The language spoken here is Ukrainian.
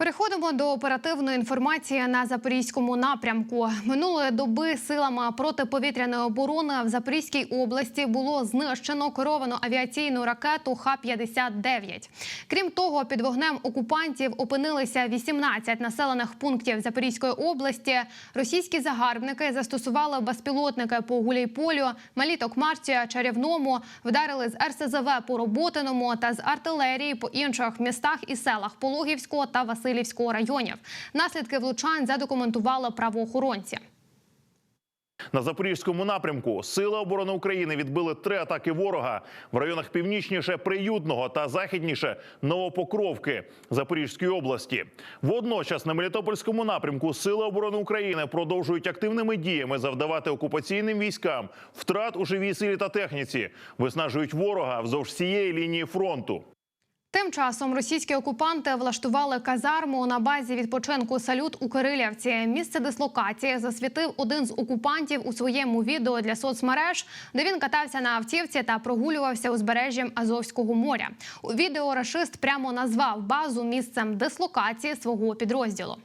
Переходимо до оперативної інформації на запорізькому напрямку. Минулої доби силами протиповітряної оборони в Запорізькій області було знищено керовану авіаційну ракету Х-59. Крім того, під вогнем окупантів опинилися 18 населених пунктів Запорізької області. Російські загарбники застосували безпілотники по Гуляйполю, Малі Токмарці, Чарівному, вдарили з РСЗВ по Роботиному та з артилерії по інших містах і селах Пологівського та Васильівського районів. Наслідки влучань задокументували правоохоронці. На запорізькому напрямку Сили оборони України відбили три атаки ворога в районах північніше Приютного та західніше Новопокровки Запорізької області. Водночас на Мелітопольському напрямку Сили оборони України продовжують активними діями завдавати окупаційним військам втрат у живій силі та техніці, виснажують ворога вздовж всієї лінії фронту. Тим часом російські окупанти влаштували казарму на базі відпочинку Салют у Кирилівці. Місце дислокації засвітив один з окупантів у своєму відео для соцмереж, де він катався на автівці та прогулювався узбережжям Азовського моря. У відео рашист прямо назвав базу місцем дислокації свого підрозділу.